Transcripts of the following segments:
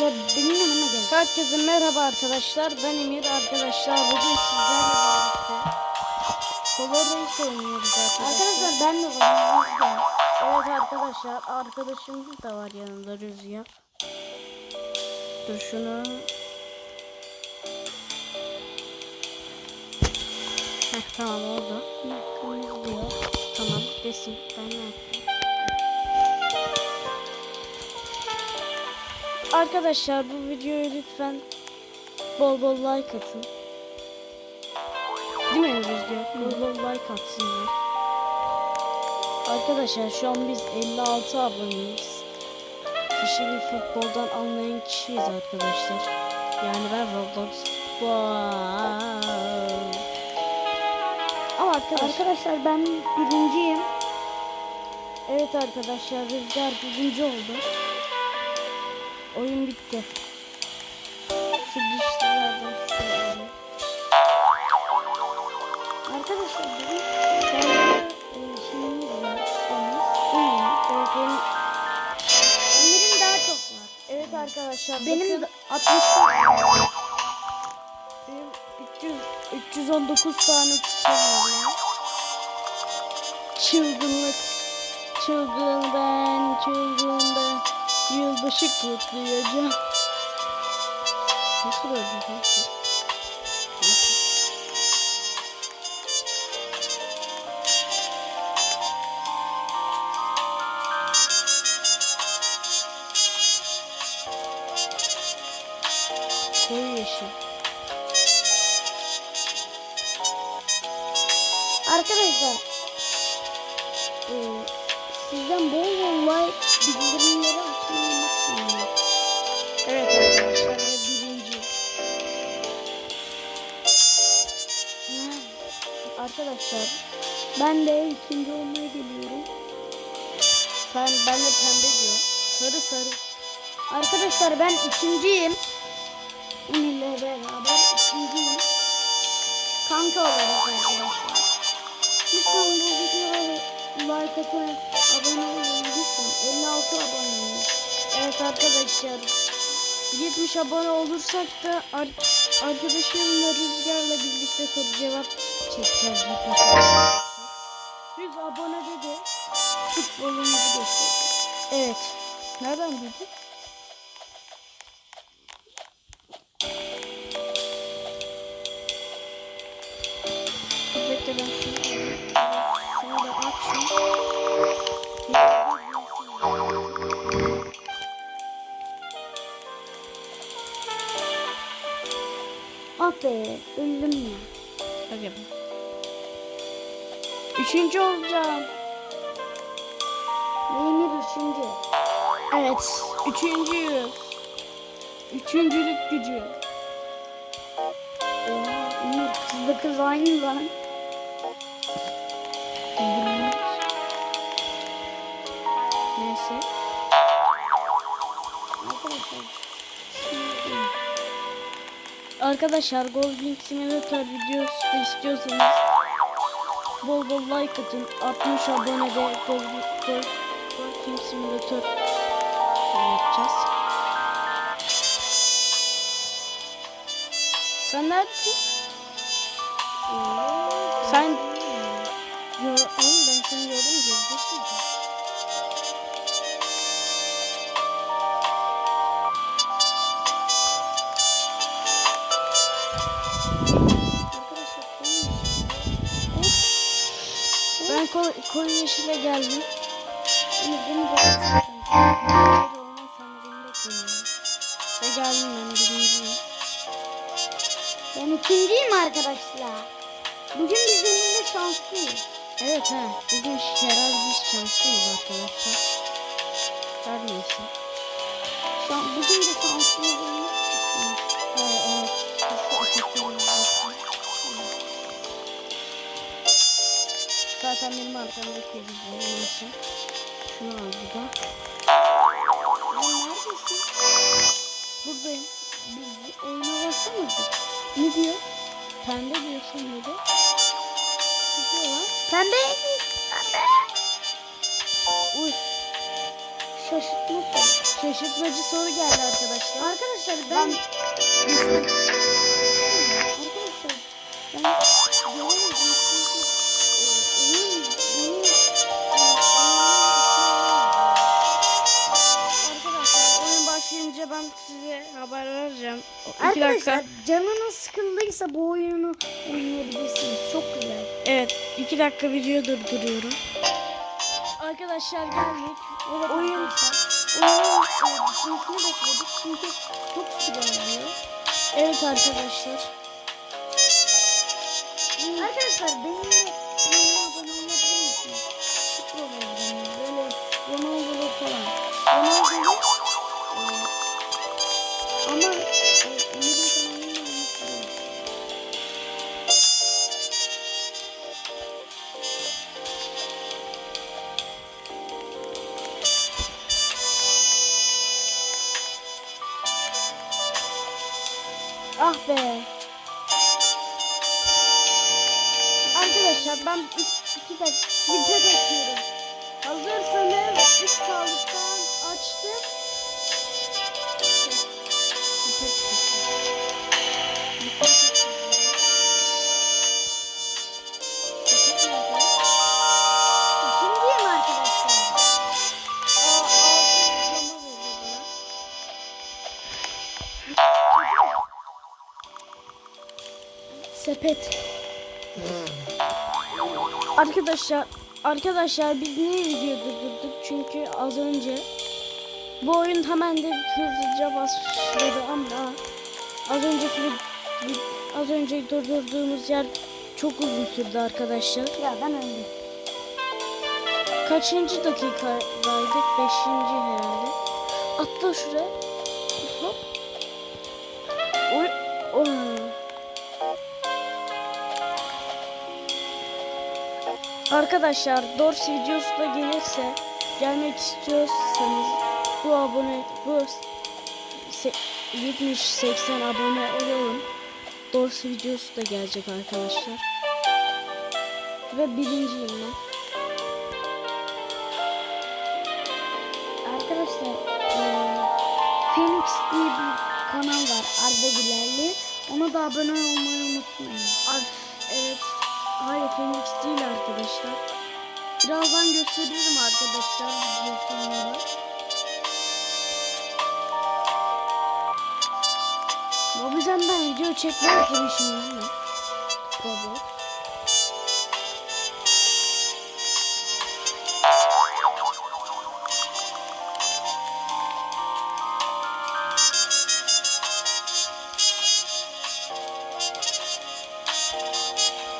Ya benim yanıma gel. Herkese merhaba arkadaşlar. Ben Emir arkadaşlar. Bugün sizlerle birlikte Color Race oynuyoruz arkadaşlar. Arkadaşlar ben de varım. Rüzgar. Evet arkadaşlar. Arkadaşım da var yanında Rüzgar. Dur şunu. Heh, tamam oldu. Kırmızı diyor. Tamam desin. Ben ne? Arkadaşlar bu videoya lütfen bol bol like atın. Değil mi Rüzgar? Bol bol like atsınlar. Arkadaşlar şu an biz 56 aboneyiz. Kişi bir futboldan anlayan kişiyiz arkadaşlar. Yani ben Roblox Wow. Ama arkadaşlar Arkadaşlar ben birinciyim. evet arkadaşlar Rüzgar birinci oldu. Oyun bitti. Şu dişlerden şöyle. Arkadaşlar bizim e, şeyimiz var. Omuz. Evet benim, Emir'in daha çok var. evet arkadaşlar Benim bakın. de 60 Benim 300, 319 tane kupam var ya. Çılgınlık. Çılgın ben, çılgın ben. Yılbaşı kutlayacağım. Nasıl öldü? Neyse. Koyu yeşil. Arkadaşlar e, sizden bol bol like bildirimleri. Evet arkadaşlar birinci. Arkadaşlar Ben de ikinci olmaya geliyorum. ben, ben de pembe diyor. Sarı sarı. Arkadaşlar ben ikinciyim. Emir'le beraber ikinciyim. Kanka olarak arkadaşlar. Lütfen bu videoya like atın, abone olun lütfen. 56 aboneyiz. Evet arkadaşlar 70 abone olursak da ar arkadaşımla Rüzgar'la birlikte soru cevap çekeceğiz abone 100 abone dedi. Futbolumuzu göstereceğiz. Evet. Nereden bildin? Be öldüm ya. Hadi. Üçüncü olacağım. Emir üçüncü. Evet. Üçüncüyüz. Üçüncülük gücü. Oha Emir kızla kız aynı lan. Arkadaşlar Golding Simulator videosu da istiyorsanız bol bol like atın. 60 abonede Gold- Gold- Golding Simulator yapacağız. Sen neredesin? Sen Yo, oğlum ben seni gördüm. Arkadaşlar koyu yeşile geldim. Beni de Hayır olmaz sen de beni bekliyorsun. Ve geldim ben birinciyim. Ben ikinciyim arkadaşlar. Bugün biz Emir'le şanslıyız. Evet ha. Bugün herhalde biz şanslıyız arkadaşlar. Her neyse. Bugün de şanslıyız. Zaten benim arkamdaki yüzleri neyse. Şunu al. Lan neredesin? Buradayım. Biz oyuna başlamadık. Ne diyor? Pembe diyorsun ne de? Ne diyor lan? Pembe. Pembe. Uy. Şaşırtma soru. Şaşırtmacı soru geldi arkadaşlar. Arkadaşlar ben arkadaşlar ben size haber vereceğim. İki Arkadaşlar dakika. canınız sıkıldıysa bu oyunu oynayabilirsiniz. Çok güzel. Evet, iki dakika video durduruyorum. Arkadaşlar geldik. Evet Oyun-. Oyunun e, bitmesini bekledik çünkü çok süre oluyor. Evet arkadaşlar. Arkadaşlar benimle ama e, Arkadaşlar, arkadaşlar biz niye video durdurduk? Çünkü az önce bu oyun hemen de hızlıca başladı ama az önceki az önce durdurduğumuz yer çok uzun sürdü arkadaşlar. Ya ben öldüm. Kaçıncı dakikadaydık? Beşinci herhalde. Atla şuraya. Arkadaşlar Dors videosu da gelirse gelmek istiyorsanız bu abone bu 70-80 abone olalım. Dors videosu da gelecek arkadaşlar. Ve birinciyim ben. Arkadaşlar eee Phoenix diye bir kanal var Arda Gülerli. Ona da abone olmayı unutmayın. Ay, evet. Hayır Phoenix değil arkadaşlar. Birazdan gösteririm arkadaşlar video sonunda. Mobizen'den video çekmek istemişim ben. Roblox.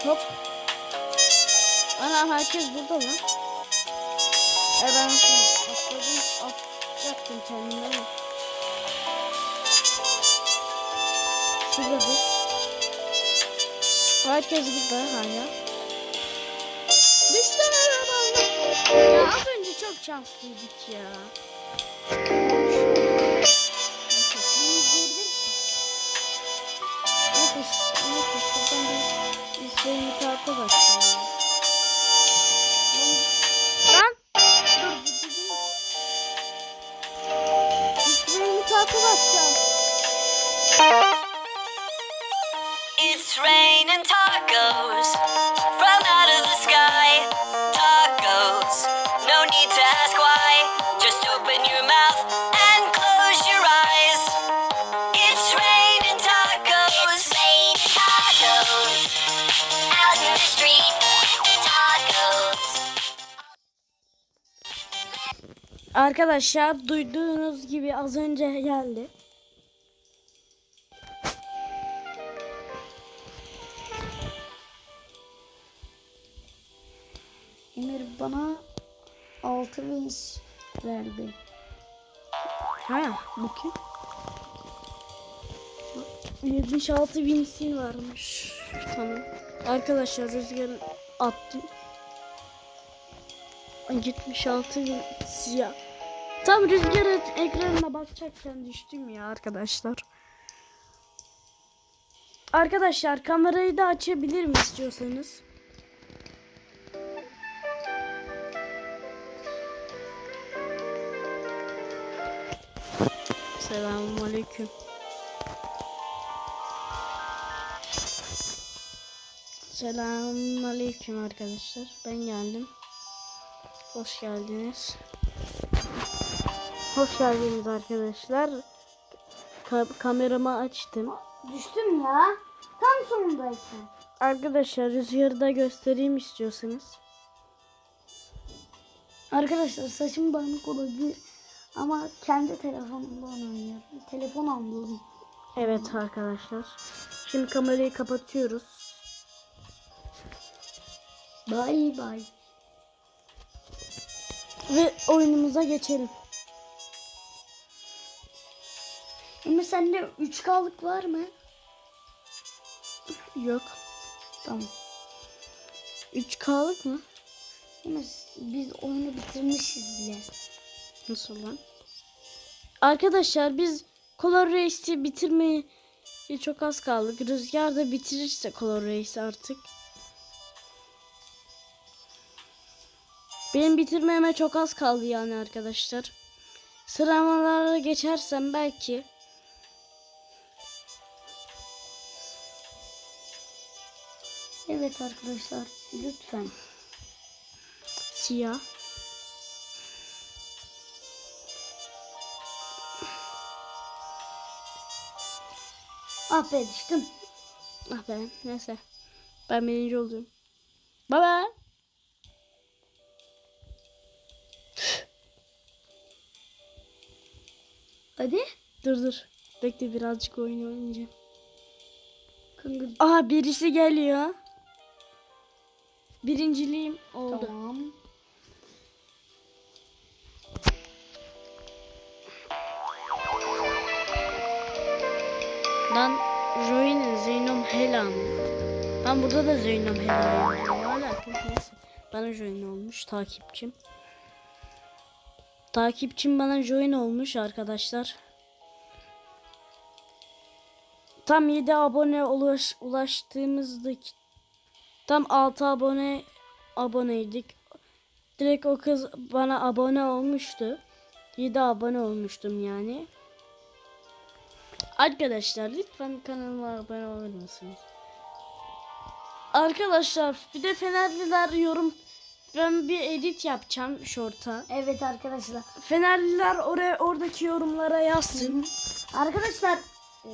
Hop. Anam herkes burada lan. E ben atladım, atacaktım kendime ama. Şurada dur. Herkes burada hala. Düşten arabamla. Ya az önce çok şanslıydık ya. Neyse, neyse şuradan bir İsveç'in takip açacağım. Arkadaşlar duyduğunuz gibi az önce geldi. Emir bana 6 wins verdi. Ha, bakayım. 76 binsin varmış. Tamam. Arkadaşlar rüzgar attım. 76 bin siyah. Tam rüzgar et- ekranına bakacakken düştüm ya arkadaşlar. Arkadaşlar kamerayı da açabilir mi istiyorsanız? Selamünaleyküm. Selamünaleyküm arkadaşlar. Ben geldim. Hoş geldiniz. Hoş geldiniz arkadaşlar. Ka- kameramı açtım. Düştüm ya. Tam sonundayken. Arkadaşlar rüzgarı da göstereyim istiyorsanız. Arkadaşlar saçım dağınık olabilir. Ama kendi telefonumdan oynuyorum. Telefon aldım. Evet arkadaşlar. Şimdi kamerayı kapatıyoruz. Bye bye. Ve oyunumuza geçelim. Emre sende 3K'lık var mı? Yok. Tamam. 3K'lık mı? Emre biz oyunu bitirmişiz bile. Nasıl lan? Arkadaşlar biz Color Race'i bitirmeye çok az kaldık. Rüzgar da bitirirse Color Race'i artık. Benim bitirmeme çok az kaldı yani arkadaşlar. Sıralamalara geçersem belki Evet arkadaşlar lütfen. siyah. Ah be düştüm. Ah be neyse. Ben birinci oldum. Baba. Hadi. Dur dur. Bekle birazcık oyun oynayacağım. Kanka. Aha birisi geliyor. Birinciliğim oldu. Tamam. Lan Join Zeynom Hela mı? Ben burada da Zeynom Hela yazıyorum. Ne alaka? Neyse. Bana join olmuş takipçim. Takipçim bana join olmuş arkadaşlar. Tam 7 abone ulaş, ulaştığımızda tam 6 abone aboneydik. Direkt o kız bana abone olmuştu. 7 abone olmuştum yani. Arkadaşlar lütfen kanalıma abone olur musunuz? Arkadaşlar bir de Fenerliler yorum ben bir edit yapacağım şorta. Evet arkadaşlar. Fenerliler oraya oradaki yorumlara yazsın. Arkadaşlar e,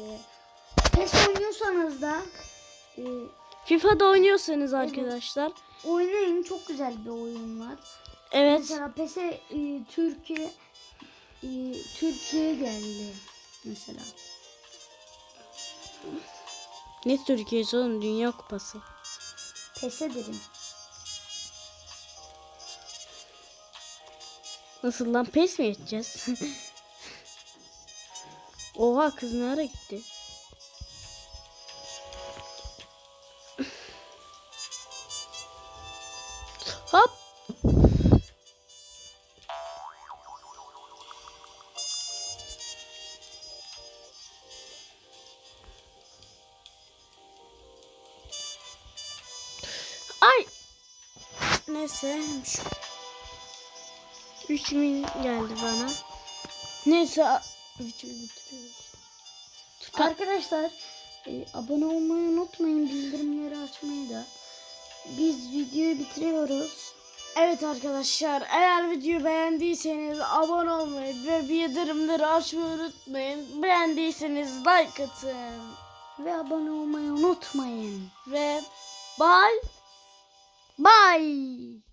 PES oynuyorsanız da e, FIFA'da oynuyorsanız arkadaşlar. oynayın çok güzel bir oyun var. Evet. Mesela PES'e e, Türkiye e, Türkiye geldi mesela. Ne Türkiye'si oğlum Dünya Kupası. PES'e derim. Nasıl lan pes mi edeceğiz? Oha kız nereye gitti? Hop. Ay. Neyse. Şu 3000 geldi bana. Neyse a- videoyu bitiriyoruz. Arkadaşlar e, abone olmayı unutmayın bildirimleri açmayı da. Biz videoyu bitiriyoruz. Evet arkadaşlar eğer videoyu beğendiyseniz abone olmayı ve bildirimleri açmayı unutmayın. Beğendiyseniz like atın. Ve abone olmayı unutmayın. Ve bye. Bye.